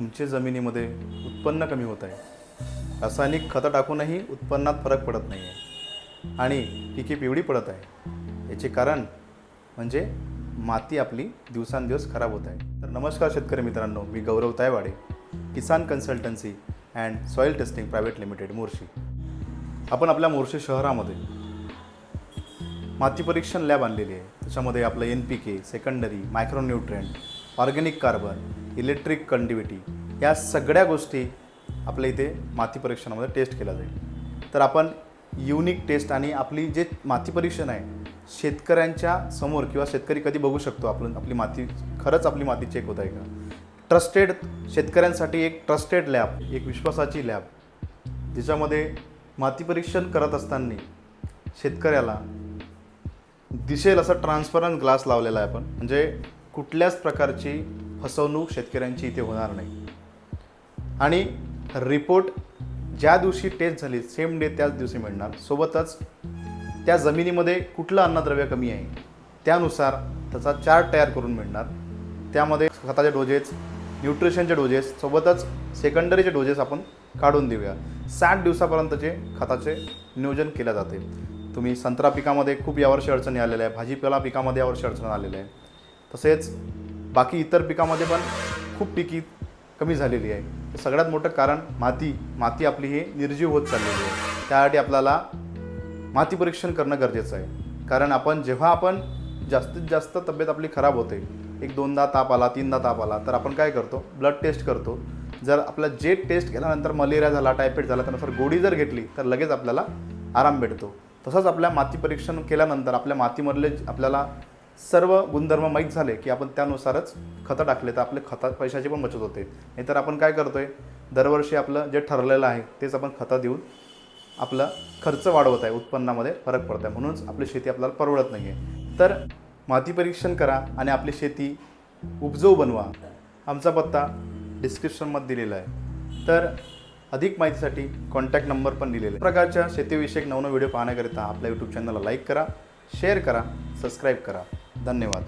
तुमच्या जमिनीमध्ये उत्पन्न कमी होत आहे. रासायनिक खतं टाकूनही उत्पन्नात फरक पडत नाही आहे आणि पिके पिवळी पडत आहे. याचे कारण म्हणजे माती आपली दिवसांदिवस खराब होत आहे. तर नमस्कार शेतकरी मित्रांनो मी Gaurav Taywade Kisan consultancy and soil testing private limited Morshi. आपण आपल्या मोर्शी शहरामध्ये माती परीक्षण लॅब आणलेली आहे. त्याच्यामध्ये आपलं N P K secondary micronutrient organic carbon electric conductivity या सगळ्या गोष्टी आपल्या इथे माती परीक्षणामध्ये टेस्ट केल्या जाईल. तर आपण युनिक टेस्ट आणि आपली जे माती परीक्षण आहे शेतकऱ्यांच्या समोर किंवा शेतकरी कधी बघू शकतो आपण आपली माती खरंच आपली माती चेक होत आहे का? ट्रस्टेड शेतकऱ्यांसाठी एक ट्रस्टेड लॅब एक विश्वासाची लॅब ज्याच्यामध्ये माती परीक्षण करत असताना शेतकऱ्याला दिसेल असं ट्रान्सपरंट ग्लास लावलेला आहे आपण. म्हणजे कुठल्याच प्रकारची फसवणूक शेतकऱ्यांची इथे होणार नाही. आणि रिपोर्ट ज्या दिवशी टेस्ट झाली सेम डे त्याच दिवशी मिळणार. सोबतच त्या जमिनीमध्ये कुठलं अन्नद्रव्य कमी आहे त्यानुसार त्याचा चार्ट तयार करून मिळणार. त्यामध्ये खताचे डोजेस न्यूट्रिशनचे डोजेस सोबतच सेकंडरीचे डोजेस आपण काढून देऊया. साठ दिवसापर्यंतचे खताचे नियोजन केले जाते. तुम्ही संत्रा पिकामध्ये खूप यावर्षी अडचणी आलेल्या आहे भाजीपाला पिकामध्ये यावर्षी अडचण आलेल्या आहे तसेच बाकी इतर पिकामध्ये पण खूप पिकी कमी झालेली आहे. सगळ्यात मोठं कारण माती माती आपली ही निर्जीव होत चाललेली आहे. त्यासाठी आपल्याला माती परीक्षण करणं गरजेचं आहे. कारण आपण जेव्हा आपण जास्तीत जास्त तब्येत आपली खराब होते एक दोनदा ताप आला तीनदा ताप आला तर आपण काय करतो? ब्लड टेस्ट करतो. जर आपला जे टेस्ट केल्यानंतर मलेरिया झाला टायफॉइड झाला त्यानुसार गोळी जर घेतली तर लगेच आपल्याला आराम भेटतो. तसंच आपल्या माती परीक्षण केल्यानंतर आपल्या मातीमधले आपल्याला सर्व गुणधर्म माहीत झाले की आपण त्यानुसारच खतं टाकले तर आपले खतात पैशाची पण बचत होते. नाहीतर आपण काय करतो आहे दरवर्षी आपलं जे ठरलेलं आहे तेच आपण खतं देऊन आपला खर्च वाढवत आहे. उत्पन्नामध्ये फरक पडत आहे म्हणूनच आपली शेती आपल्याला परवडत नाही आहे तर माती परीक्षण करा आणि आपली शेती उपजाऊ बनवा. आमचा पत्ता डिस्क्रिप्शनमध्ये दिलेला आहे. तर अधिक माहितीसाठी कॉन्टॅक्ट नंबर पण दिलेला आहे. प्रकारच्या शेतीविषयक नवनवीन व्हिडिओ पाहण्याकरिता आपल्या यूट्यूब चॅनलला लाईक करा शेअर करा सबस्क्राईब करा. धन्यवाद.